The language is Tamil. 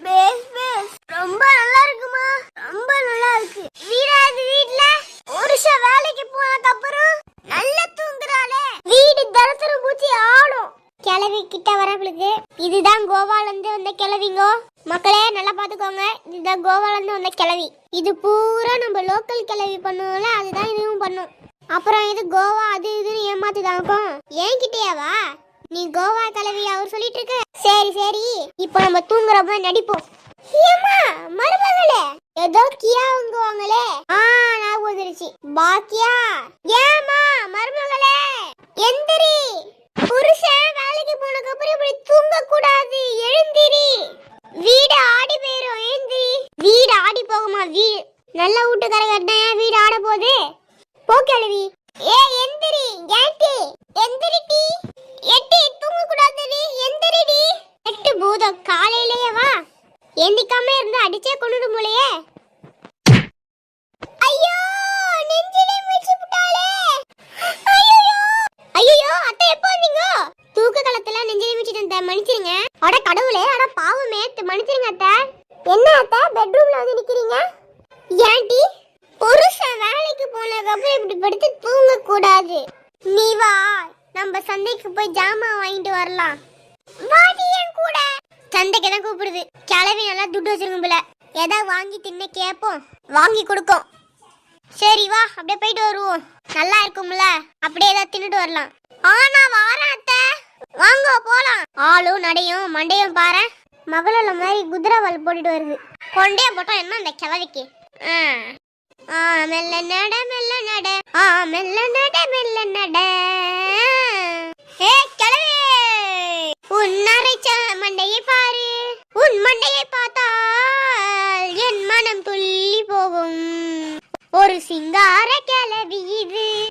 பேஸ் பேஸ் ரொம்ப நல்லா இருக்குமா ரொம்ப நல்லா இருக்கு வீடா இது வீட்ல? புருஷன் வேலைக்கு போனதுக்கு அப்புறம் நல்லா தூங்குறாளே. வீடு தரத்தரம் பூச்சி ஆடும். கிளவி கிட்ட வரவங்களுக்கு இதுதான் கோவால இருந்து வந்த கிளவிங்கோ மக்களே நல்லா பாத்துக்கோங்க. இதுதான் கோவால இருந்து வந்த கிளவி இது பூரா நம்ம லோக்கல் கிளவி பண்ணுவோம்ல அதுதான் இதுவும் பண்ணும். அப்புறம் இது கோவா அது இதுன்னு ஏமாத்துதாக்கும் என்கிட்டயாவா நீ கோவா தலைவி அவர் சொல்லிட்டு இருக்க சரி சரி. இப்போ நம்ம தூங்குறப்ப நடிப்போம். ஏம்மா மருமகளே. ஏதோ கியா வாங்குவாங்களே ஆ ஞாபகம் வந்துருச்சு பாக்கியா ஏமா மருமகளே. எந்திரி. புருஷன் வேலைக்கு போனதுக்கு அப்புறம் இப்படி தூங்க கூடாது எழுந்திரி. வீடு ஆடி போயிரும். எழுந்திரி வீடு ஆடி போகுமா? வீடு நல்ல வீட்டுக்காரங்க வீடு ஆட போகுது? போ கிழவி ஏ எந்திரி கேட்டி எந்திரிடி எட்டி தூங்க கூடாதுடி எந்திரிடி எட்டு பூதம் காலையிலேயே வா. எந்திக்காம இருந்து அடிச்சே கொண்டுடும் போலயே. ஐயோ நெஞ்சிலே மிச்சு புட்டாளே. ஐயோ ஐயோ அத்தை எப்போ வந்தீங்க? தூக்க காலத்துல நெஞ்சிலே மிச்சிட்டு அத்தை மன்னிச்சிருங்க. அட கடவுளே அட பாவமே அத்தை, மன்னிச்சிருங்க அத்தை. என்ன அத்தை? பெட்ரூம்ல வந்து நிக்கிறீங்க ஏன்டி புருஷன் வேலைக்கு போனதுக்கப்புறம் இப்படி படுத்து தூங்க கூடாது நீ வா நம்ம சந்தைக்கு போய் ஜாமான் வாங்கிட்டு வரலாம். வாடி என் கூட. சந்தைக்கு தான் கூப்பிடுது. கிளவி நல்லா துட்டு வச்சிருக்கும் போல. ஏதாவது வாங்கி தின்ன கேட்போம் வாங்கி கொடுக்கும். சரி வா அப்படியே போயிட்டு வருவோம். நல்லா இருக்கும்ல. அப்படியே ஏதாவது தின்னுட்டு வரலாம். ஆனா நான் வாரேன் அத்தை. வாங்க போலாம். ஆளும் நடையும் மண்டையும் பாரு. மகள மாதிரி குதிரை வல் போட்டுட்டு வருது. கொண்டே போட்டோம் என்ன அந்த கிழவிக்கு? ஆ. மெல்ல நட மெல்ல நட. மெல்ல நட மெல்ல நட. ஏ கிளவி உன் நரைச்ச மண்டையை பாரு. உன் மண்டையை பார்த்தால் என் மனம் துள்ளி போகும். ஒரு சிங்கார கிளவி இது.